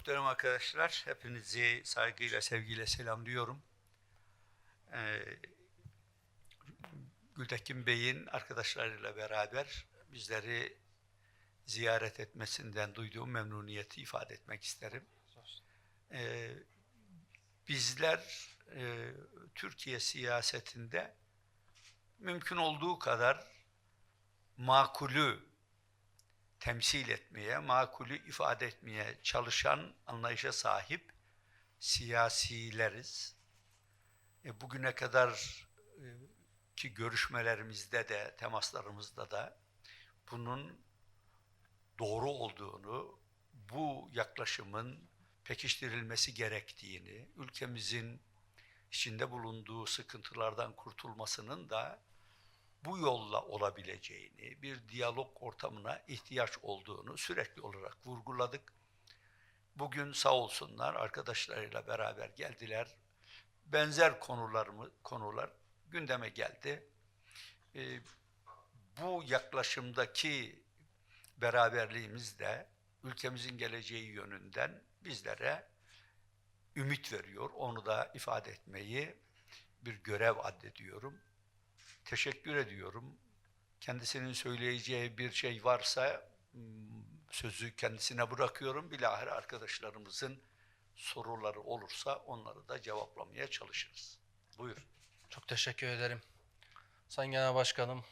Muhterem arkadaşlar, hepinizi saygıyla, sevgiyle selamlıyorum. Ee, Gültekin Bey'in arkadaşlarıyla beraber bizleri ziyaret etmesinden duyduğum memnuniyeti ifade etmek isterim. Ee, bizler e, Türkiye siyasetinde mümkün olduğu kadar makulü temsil etmeye, makulü ifade etmeye çalışan anlayışa sahip siyasileriz. E, bugüne kadar e, ki görüşmelerimizde de, temaslarımızda da bunun doğru olduğunu, bu yaklaşımın pekiştirilmesi gerektiğini, ülkemizin içinde bulunduğu sıkıntılardan kurtulmasının da bu yolla olabileceğini, bir diyalog ortamına ihtiyaç olduğunu sürekli olarak vurguladık. Bugün sağ olsunlar arkadaşlarıyla beraber geldiler. Benzer konular mı konular gündeme geldi. Ee, bu yaklaşımdaki beraberliğimiz de ülkemizin geleceği yönünden bizlere ümit veriyor. Onu da ifade etmeyi bir görev addediyorum teşekkür ediyorum. Kendisinin söyleyeceği bir şey varsa sözü kendisine bırakıyorum. Bilahare arkadaşlarımızın soruları olursa onları da cevaplamaya çalışırız. Buyur. Çok teşekkür ederim. Sayın Genel Başkanım,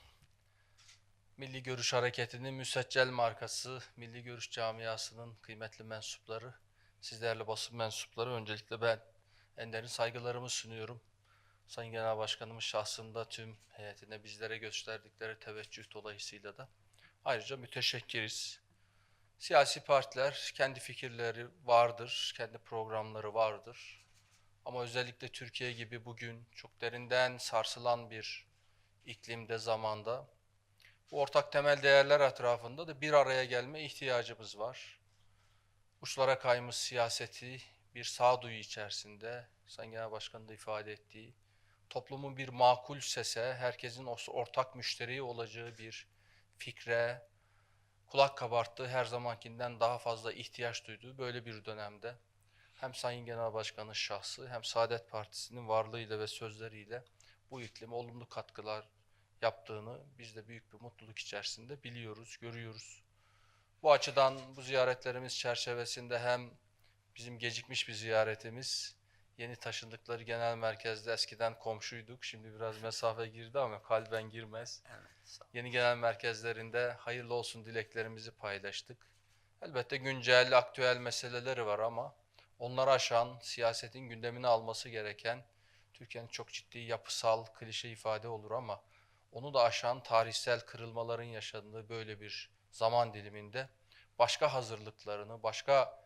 Milli Görüş Hareketi'nin müseccel markası, Milli Görüş Camiası'nın kıymetli mensupları, siz değerli basın mensupları, öncelikle ben en derin saygılarımı sunuyorum. Sayın Genel Başkanımız şahsında tüm heyetine bizlere gösterdikleri teveccüh dolayısıyla da ayrıca müteşekkiriz. Siyasi partiler kendi fikirleri vardır, kendi programları vardır. Ama özellikle Türkiye gibi bugün çok derinden sarsılan bir iklimde, zamanda bu ortak temel değerler etrafında da bir araya gelme ihtiyacımız var. Uçlara kaymış siyaseti bir sağduyu içerisinde, Sayın Genel Başkan'ın da ifade ettiği, toplumun bir makul sese, herkesin ortak müşteri olacağı bir fikre kulak kabarttığı her zamankinden daha fazla ihtiyaç duyduğu böyle bir dönemde hem Sayın Genel Başkan'ın şahsı hem Saadet Partisi'nin varlığıyla ve sözleriyle bu iklime olumlu katkılar yaptığını biz de büyük bir mutluluk içerisinde biliyoruz, görüyoruz. Bu açıdan bu ziyaretlerimiz çerçevesinde hem bizim gecikmiş bir ziyaretimiz yeni taşındıkları genel merkezde eskiden komşuyduk. Şimdi biraz mesafe girdi ama kalben girmez. Evet, Yeni genel merkezlerinde hayırlı olsun dileklerimizi paylaştık. Elbette güncel, aktüel meseleleri var ama onları aşan, siyasetin gündemini alması gereken, Türkiye'nin çok ciddi yapısal, klişe ifade olur ama onu da aşan tarihsel kırılmaların yaşandığı böyle bir zaman diliminde başka hazırlıklarını, başka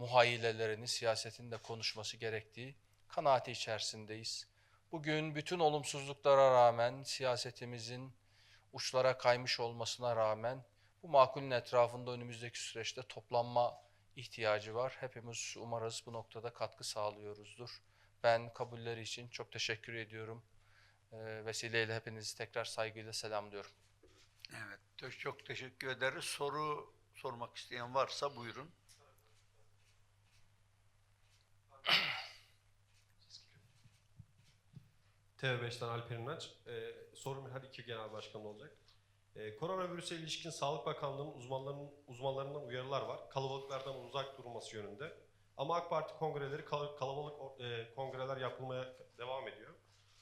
muhayyilelerini siyasetin de konuşması gerektiği kanaati içerisindeyiz. Bugün bütün olumsuzluklara rağmen, siyasetimizin uçlara kaymış olmasına rağmen bu makulün etrafında önümüzdeki süreçte toplanma ihtiyacı var. Hepimiz umarız bu noktada katkı sağlıyoruzdur. Ben kabulleri için çok teşekkür ediyorum. Ee, vesileyle hepinizi tekrar saygıyla selamlıyorum. Evet, çok teşekkür ederiz. Soru sormak isteyen varsa buyurun. TV5'ten Alper İnanç. Ee, sorum her iki genel başkan olacak. Ee, koronavirüse ilişkin Sağlık Bakanlığı'nın uzmanlarının uzmanlarından uyarılar var. Kalabalıklardan uzak durulması yönünde. Ama AK Parti kongreleri kal- kalabalık e, kongreler yapılmaya devam ediyor.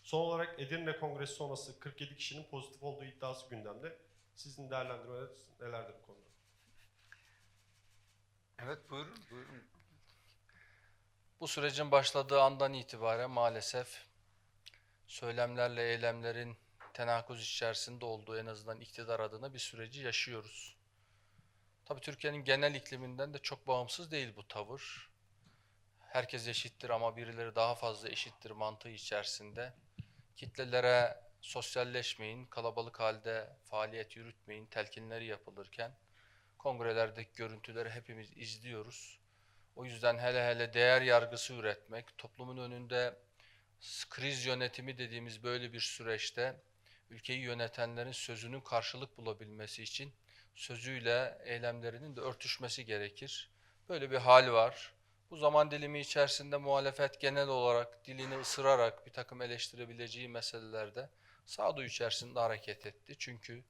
Son olarak Edirne Kongresi sonrası 47 kişinin pozitif olduğu iddiası gündemde. Sizin değerlendirmeleriniz nelerdir bu konuda? Evet, buyurun. buyurun. Bu sürecin başladığı andan itibaren maalesef söylemlerle eylemlerin tenakuz içerisinde olduğu en azından iktidar adına bir süreci yaşıyoruz. Tabii Türkiye'nin genel ikliminden de çok bağımsız değil bu tavır. Herkes eşittir ama birileri daha fazla eşittir mantığı içerisinde. Kitlelere sosyalleşmeyin, kalabalık halde faaliyet yürütmeyin telkinleri yapılırken kongrelerdeki görüntüleri hepimiz izliyoruz. O yüzden hele hele değer yargısı üretmek, toplumun önünde kriz yönetimi dediğimiz böyle bir süreçte ülkeyi yönetenlerin sözünün karşılık bulabilmesi için sözüyle eylemlerinin de örtüşmesi gerekir. Böyle bir hal var. Bu zaman dilimi içerisinde muhalefet genel olarak dilini ısırarak bir takım eleştirebileceği meselelerde sağduyu içerisinde hareket etti. Çünkü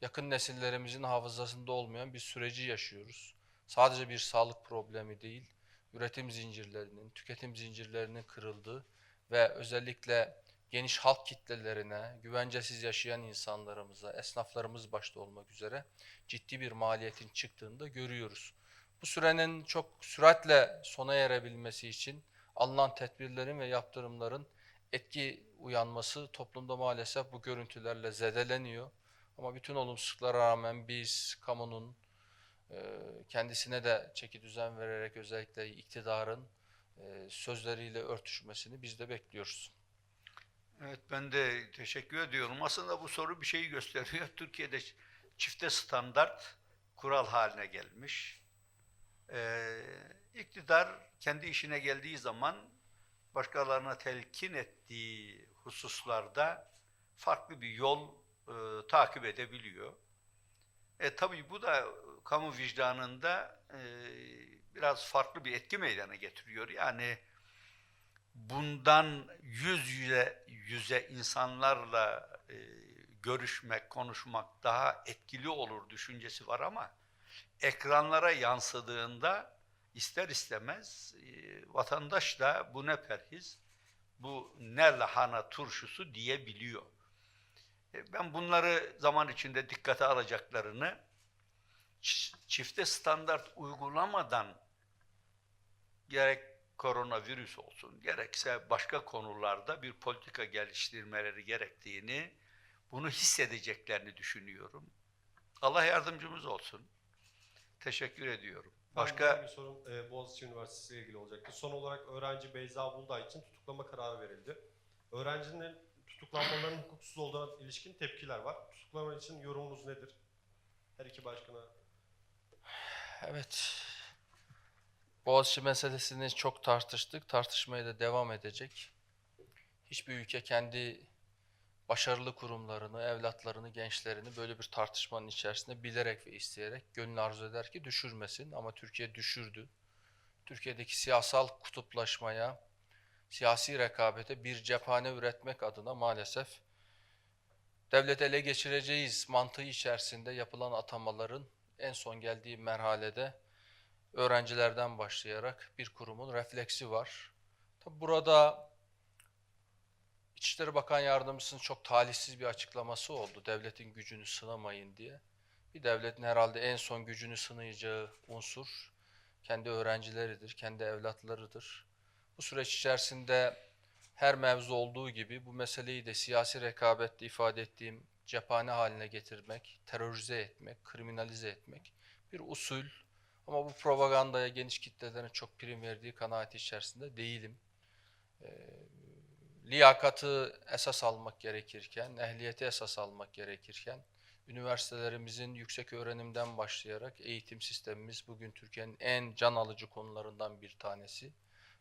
yakın nesillerimizin hafızasında olmayan bir süreci yaşıyoruz. Sadece bir sağlık problemi değil, üretim zincirlerinin, tüketim zincirlerinin kırıldığı ve özellikle geniş halk kitlelerine, güvencesiz yaşayan insanlarımıza, esnaflarımız başta olmak üzere ciddi bir maliyetin çıktığını da görüyoruz. Bu sürenin çok süratle sona erebilmesi için alınan tedbirlerin ve yaptırımların etki uyanması toplumda maalesef bu görüntülerle zedeleniyor. Ama bütün olumsuzluklara rağmen biz kamunun kendisine de çeki düzen vererek özellikle iktidarın e, sözleriyle örtüşmesini biz de bekliyoruz. Evet ben de teşekkür ediyorum. Aslında bu soru bir şeyi gösteriyor. Türkiye'de çifte standart kural haline gelmiş. Ee, iktidar kendi işine geldiği zaman başkalarına telkin ettiği hususlarda farklı bir yol e, takip edebiliyor. E tabii bu da kamu vicdanında e, biraz farklı bir etki meydana getiriyor. Yani bundan yüz yüze, yüze insanlarla e, görüşmek, konuşmak daha etkili olur düşüncesi var ama ekranlara yansıdığında ister istemez e, vatandaş da bu ne perhiz, bu ne lahana turşusu diyebiliyor. E, ben bunları zaman içinde dikkate alacaklarını çifte standart uygulamadan gerek koronavirüs olsun, gerekse başka konularda bir politika geliştirmeleri gerektiğini, bunu hissedeceklerini düşünüyorum. Allah yardımcımız olsun. Teşekkür ediyorum. Başka bir sorun e, Boğaziçi Üniversitesi ile ilgili olacaktı. Son olarak öğrenci Beyza Bulday için tutuklama kararı verildi. Öğrencinin tutuklanmalarının hukuksuz olduğuna ilişkin tepkiler var. Tutuklama için yorumunuz nedir? Her iki başkana. Evet. Boğaziçi meselesini çok tartıştık. Tartışmaya da devam edecek. Hiçbir ülke kendi başarılı kurumlarını, evlatlarını, gençlerini böyle bir tartışmanın içerisinde bilerek ve isteyerek gönül arzu eder ki düşürmesin. Ama Türkiye düşürdü. Türkiye'deki siyasal kutuplaşmaya, siyasi rekabete bir cephane üretmek adına maalesef devlet ele geçireceğiz mantığı içerisinde yapılan atamaların en son geldiği merhalede öğrencilerden başlayarak bir kurumun refleksi var. Tabi burada İçişleri Bakan Yardımcısının çok talihsiz bir açıklaması oldu. Devletin gücünü sınamayın diye. Bir devletin herhalde en son gücünü sınayacağı unsur kendi öğrencileridir, kendi evlatlarıdır. Bu süreç içerisinde her mevzu olduğu gibi bu meseleyi de siyasi rekabette ifade ettiğim cephane haline getirmek, terörize etmek, kriminalize etmek bir usul. Ama bu propagandaya geniş kitlelerin çok prim verdiği kanaati içerisinde değilim. Ee, liyakatı esas almak gerekirken, ehliyeti esas almak gerekirken, üniversitelerimizin yüksek öğrenimden başlayarak eğitim sistemimiz bugün Türkiye'nin en can alıcı konularından bir tanesi.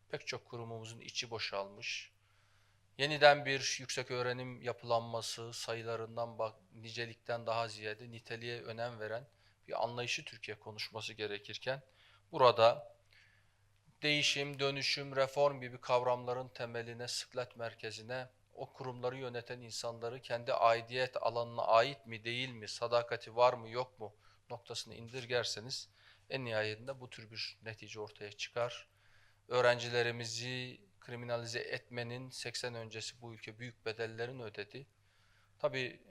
Pek çok kurumumuzun içi boşalmış. Yeniden bir yüksek öğrenim yapılanması, sayılarından bak, nicelikten daha ziyade niteliğe önem veren bir anlayışı Türkiye konuşması gerekirken burada değişim, dönüşüm, reform gibi kavramların temeline, sıklet merkezine o kurumları yöneten insanları kendi aidiyet alanına ait mi değil mi, sadakati var mı yok mu noktasını indirgerseniz en nihayetinde bu tür bir netice ortaya çıkar. Öğrencilerimizi kriminalize etmenin 80 öncesi bu ülke büyük bedellerini ödedi. Tabii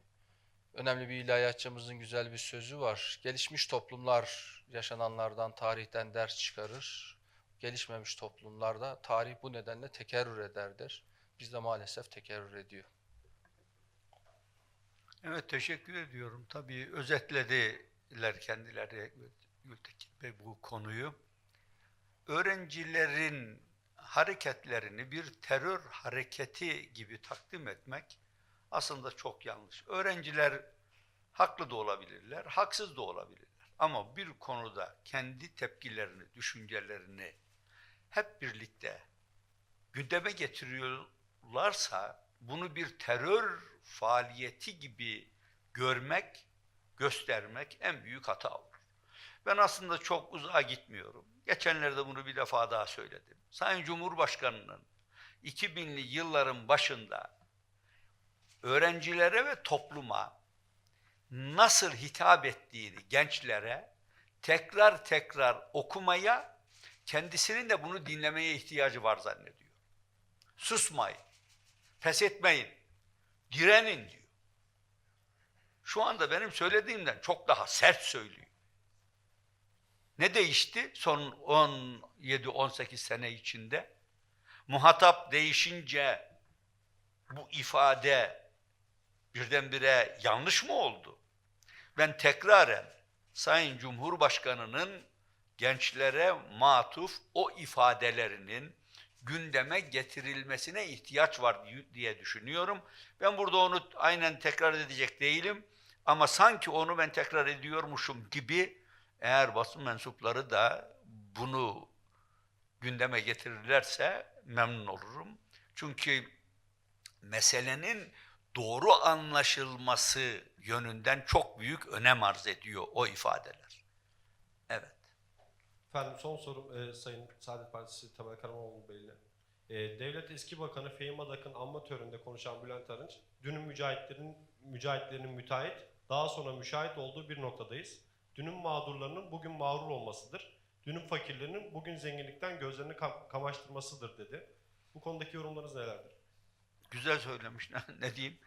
önemli bir ilahiyatçımızın güzel bir sözü var. Gelişmiş toplumlar yaşananlardan, tarihten ders çıkarır. Gelişmemiş toplumlarda tarih bu nedenle tekerrür ederdir. Bizde maalesef tekerrür ediyor. Evet teşekkür ediyorum. Tabii özetlediler kendileri Gültekin Bey bu konuyu. Öğrencilerin hareketlerini bir terör hareketi gibi takdim etmek aslında çok yanlış. Öğrenciler haklı da olabilirler, haksız da olabilirler. Ama bir konuda kendi tepkilerini, düşüncelerini hep birlikte gündeme getiriyorlarsa bunu bir terör faaliyeti gibi görmek, göstermek en büyük hata olur. Ben aslında çok uzağa gitmiyorum. Geçenlerde bunu bir defa daha söyledim. Sayın Cumhurbaşkanı'nın 2000'li yılların başında öğrencilere ve topluma nasıl hitap ettiğini gençlere tekrar tekrar okumaya, kendisinin de bunu dinlemeye ihtiyacı var zannediyor. Susmayın, pes etmeyin, direnin diyor. Şu anda benim söylediğimden çok daha sert söylüyor. Ne değişti son 17-18 sene içinde? Muhatap değişince bu ifade birdenbire yanlış mı oldu? Ben tekraren Sayın Cumhurbaşkanı'nın gençlere matuf o ifadelerinin gündeme getirilmesine ihtiyaç var diye düşünüyorum. Ben burada onu aynen tekrar edecek değilim ama sanki onu ben tekrar ediyormuşum gibi eğer basın mensupları da bunu gündeme getirirlerse memnun olurum. Çünkü meselenin doğru anlaşılması yönünden çok büyük önem arz ediyor o ifadeler. Evet. Efendim son sorum e, Sayın Saadet Partisi Temel Karamoğlu Bey'le. E, Devlet Eski Bakanı Fehim Adak'ın anma töreninde konuşan Bülent Arınç, dünün mücahitlerin, mücahitlerinin müteahhit, daha sonra müşahit olduğu bir noktadayız. Dünün mağdurlarının bugün mağrur olmasıdır. Dünün fakirlerinin bugün zenginlikten gözlerini kam- kamaştırmasıdır dedi. Bu konudaki yorumlarınız nelerdir? Güzel söylemiş ne, diyeyim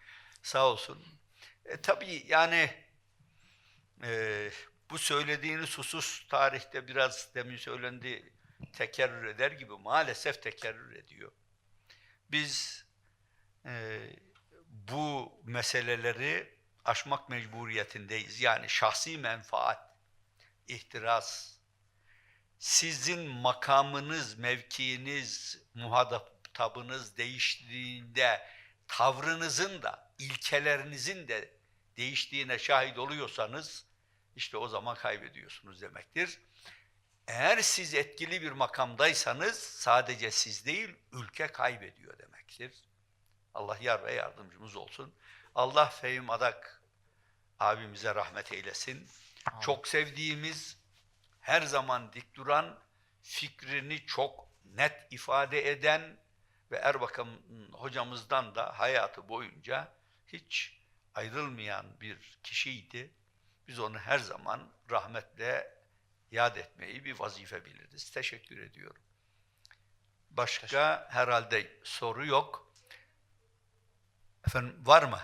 sağ olsun. E, tabii yani e, bu söylediğiniz husus tarihte biraz demin söylendi tekerrür eder gibi maalesef tekerrür ediyor. Biz e, bu meseleleri aşmak mecburiyetindeyiz. Yani şahsi menfaat, ihtiras, sizin makamınız, mevkiiniz, muhatabınız değiştiğinde tavrınızın da, ilkelerinizin de değiştiğine şahit oluyorsanız işte o zaman kaybediyorsunuz demektir. Eğer siz etkili bir makamdaysanız sadece siz değil ülke kaybediyor demektir. Allah yar ve yardımcımız olsun. Allah Fehim Adak abimize rahmet eylesin. Çok sevdiğimiz, her zaman dik duran, fikrini çok net ifade eden ve Erbakan hocamızdan da hayatı boyunca hiç ayrılmayan bir kişiydi. Biz onu her zaman rahmetle yad etmeyi bir vazife biliriz. Teşekkür ediyorum. Başka herhalde soru yok. Efendim var mı?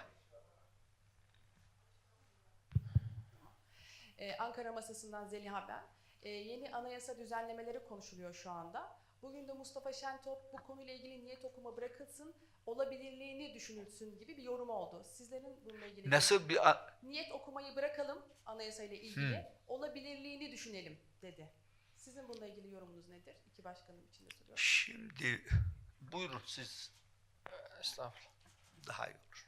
Ee, Ankara masasından Zeliha ben. Ee, yeni anayasa düzenlemeleri konuşuluyor şu anda. Bugün de Mustafa Şentop bu konuyla ilgili niyet okuma bırakılsın, olabilirliğini düşünülsün gibi bir yorum oldu. Sizlerin bununla ilgili Nasıl bir a- niyet okumayı bırakalım anayasayla ilgili, olabilirliğini düşünelim dedi. Sizin bununla ilgili yorumunuz nedir? İki başkanım için de soruyorum. şimdi buyurun siz Estağfurullah. daha iyi olur.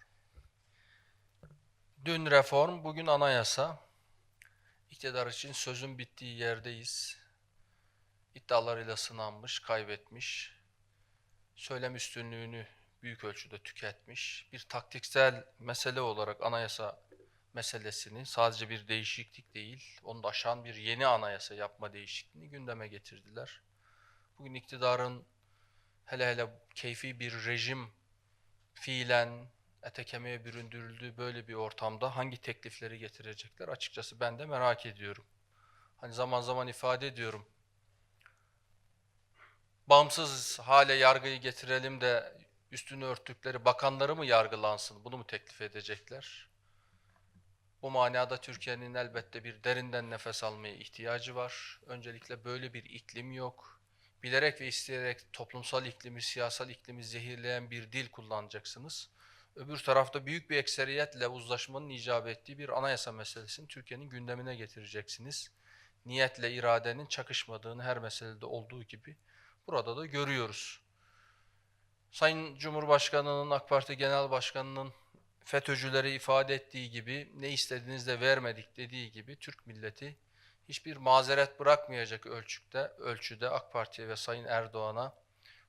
Dün reform, bugün anayasa. İktidar için sözün bittiği yerdeyiz. İddialarıyla sınanmış, kaybetmiş. Söylem üstünlüğünü büyük ölçüde tüketmiş. Bir taktiksel mesele olarak anayasa meselesini sadece bir değişiklik değil, onu da aşan bir yeni anayasa yapma değişikliğini gündeme getirdiler. Bugün iktidarın hele hele keyfi bir rejim fiilen ete kemiğe büründürüldüğü böyle bir ortamda hangi teklifleri getirecekler açıkçası ben de merak ediyorum. Hani zaman zaman ifade ediyorum. Bağımsız hale yargıyı getirelim de üstünü örttükleri bakanları mı yargılansın? Bunu mu teklif edecekler? Bu manada Türkiye'nin elbette bir derinden nefes almaya ihtiyacı var. Öncelikle böyle bir iklim yok. Bilerek ve isteyerek toplumsal iklimi, siyasal iklimi zehirleyen bir dil kullanacaksınız. Öbür tarafta büyük bir ekseriyetle uzlaşmanın icap ettiği bir anayasa meselesini Türkiye'nin gündemine getireceksiniz. Niyetle iradenin çakışmadığını her meselede olduğu gibi burada da görüyoruz. Sayın Cumhurbaşkanı'nın, AK Parti Genel Başkanı'nın FETÖ'cüleri ifade ettiği gibi ne istediğiniz de vermedik dediği gibi Türk milleti hiçbir mazeret bırakmayacak ölçüde, ölçüde AK Parti'ye ve Sayın Erdoğan'a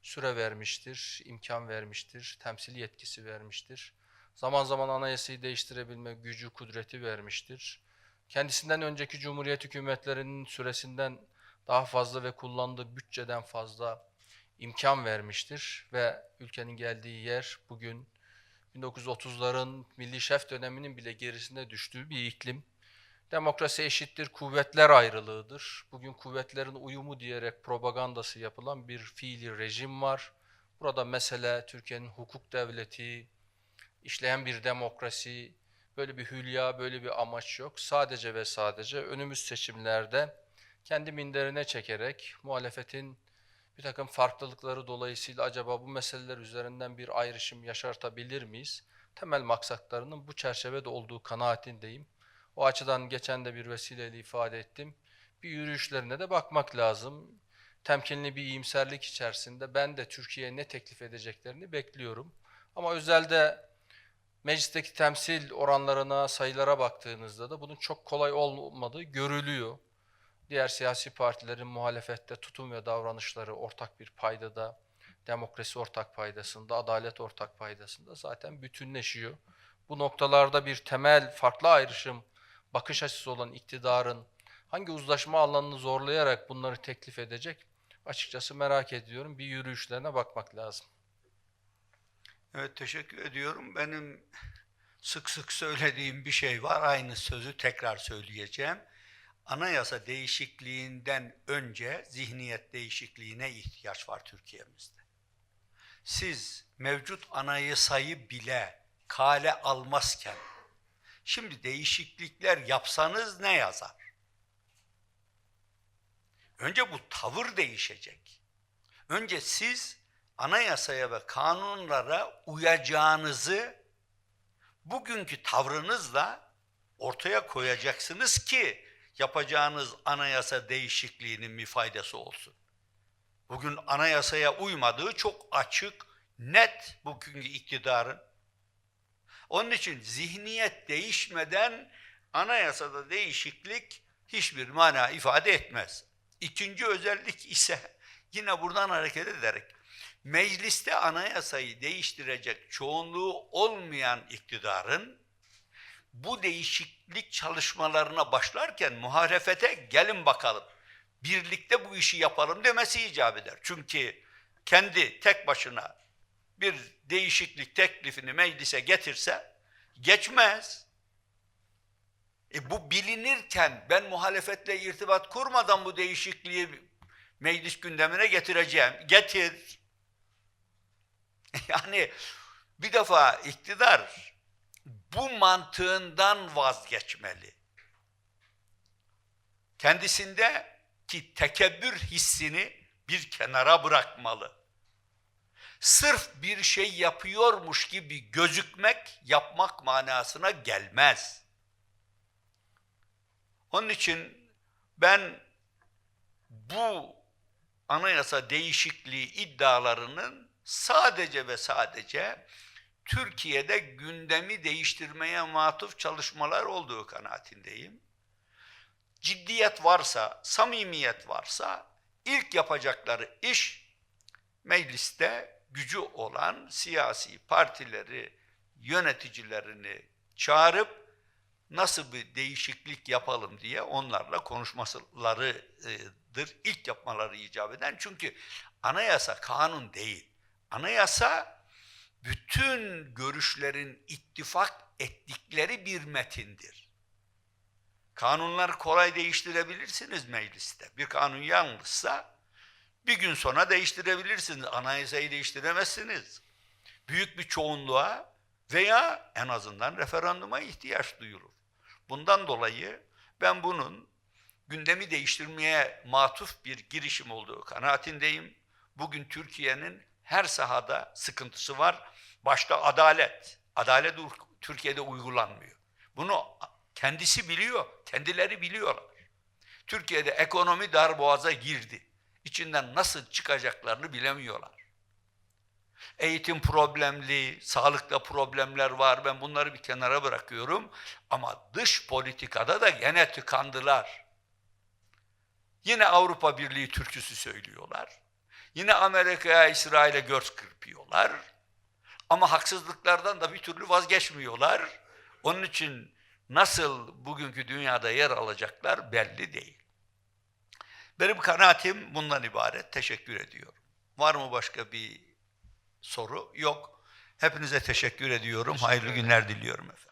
süre vermiştir, imkan vermiştir, temsil yetkisi vermiştir. Zaman zaman anayasayı değiştirebilme gücü, kudreti vermiştir. Kendisinden önceki Cumhuriyet hükümetlerinin süresinden daha fazla ve kullandığı bütçeden fazla imkan vermiştir ve ülkenin geldiği yer bugün 1930'ların milli şef döneminin bile gerisinde düştüğü bir iklim. Demokrasi eşittir kuvvetler ayrılığıdır. Bugün kuvvetlerin uyumu diyerek propagandası yapılan bir fiili rejim var. Burada mesele Türkiye'nin hukuk devleti, işleyen bir demokrasi, böyle bir hülya, böyle bir amaç yok. Sadece ve sadece önümüz seçimlerde kendi minderine çekerek muhalefetin bir takım farklılıkları dolayısıyla acaba bu meseleler üzerinden bir ayrışım yaşartabilir miyiz? Temel maksatlarının bu çerçevede olduğu kanaatindeyim. O açıdan geçen de bir vesileyle ifade ettim. Bir yürüyüşlerine de bakmak lazım. Temkinli bir iyimserlik içerisinde ben de Türkiye'ye ne teklif edeceklerini bekliyorum. Ama özelde meclisteki temsil oranlarına, sayılara baktığınızda da bunun çok kolay olmadığı görülüyor. Diğer siyasi partilerin muhalefette tutum ve davranışları ortak bir paydada, demokrasi ortak paydasında, adalet ortak paydasında zaten bütünleşiyor. Bu noktalarda bir temel farklı ayrışım, bakış açısı olan iktidarın hangi uzlaşma alanını zorlayarak bunları teklif edecek? Açıkçası merak ediyorum. Bir yürüyüşlerine bakmak lazım. Evet teşekkür ediyorum. Benim sık sık söylediğim bir şey var. Aynı sözü tekrar söyleyeceğim. Anayasa değişikliğinden önce zihniyet değişikliğine ihtiyaç var Türkiye'mizde. Siz mevcut anayasayı bile kale almazken şimdi değişiklikler yapsanız ne yazar? Önce bu tavır değişecek. Önce siz anayasaya ve kanunlara uyacağınızı bugünkü tavrınızla ortaya koyacaksınız ki yapacağınız anayasa değişikliğinin bir faydası olsun. Bugün anayasaya uymadığı çok açık, net bugünkü iktidarın. Onun için zihniyet değişmeden anayasada değişiklik hiçbir mana ifade etmez. İkinci özellik ise yine buradan hareket ederek mecliste anayasayı değiştirecek çoğunluğu olmayan iktidarın bu değişiklik çalışmalarına başlarken muhalefete gelin bakalım birlikte bu işi yapalım demesi icap eder. Çünkü kendi tek başına bir değişiklik teklifini meclise getirse geçmez. E bu bilinirken ben muhalefetle irtibat kurmadan bu değişikliği meclis gündemine getireceğim. Getir. Yani bir defa iktidar bu mantığından vazgeçmeli. Kendisinde ki tekebbür hissini bir kenara bırakmalı. Sırf bir şey yapıyormuş gibi gözükmek, yapmak manasına gelmez. Onun için ben bu anayasa değişikliği iddialarının sadece ve sadece Türkiye'de gündemi değiştirmeye matuf çalışmalar olduğu kanaatindeyim. Ciddiyet varsa, samimiyet varsa ilk yapacakları iş mecliste gücü olan siyasi partileri, yöneticilerini çağırıp nasıl bir değişiklik yapalım diye onlarla konuşmalarıdır. ilk yapmaları icap eden. Çünkü anayasa kanun değil. Anayasa bütün görüşlerin ittifak ettikleri bir metindir. Kanunları kolay değiştirebilirsiniz mecliste. Bir kanun yanlışsa bir gün sonra değiştirebilirsiniz. Anayasayı değiştiremezsiniz. Büyük bir çoğunluğa veya en azından referanduma ihtiyaç duyulur. Bundan dolayı ben bunun gündemi değiştirmeye matuf bir girişim olduğu kanaatindeyim. Bugün Türkiye'nin her sahada sıkıntısı var. Başta adalet. Adalet Türkiye'de uygulanmıyor. Bunu kendisi biliyor, kendileri biliyorlar. Türkiye'de ekonomi darboğaza girdi. İçinden nasıl çıkacaklarını bilemiyorlar. Eğitim problemli, sağlıkta problemler var. Ben bunları bir kenara bırakıyorum. Ama dış politikada da gene tıkandılar. Yine Avrupa Birliği türküsü söylüyorlar. Yine Amerika'ya, İsrail'e göz kırpıyorlar. Ama haksızlıklardan da bir türlü vazgeçmiyorlar. Onun için nasıl bugünkü dünyada yer alacaklar belli değil. Benim kanaatim bundan ibaret. Teşekkür ediyorum. Var mı başka bir soru? Yok. Hepinize teşekkür ediyorum. Teşekkür Hayırlı günler diliyorum efendim.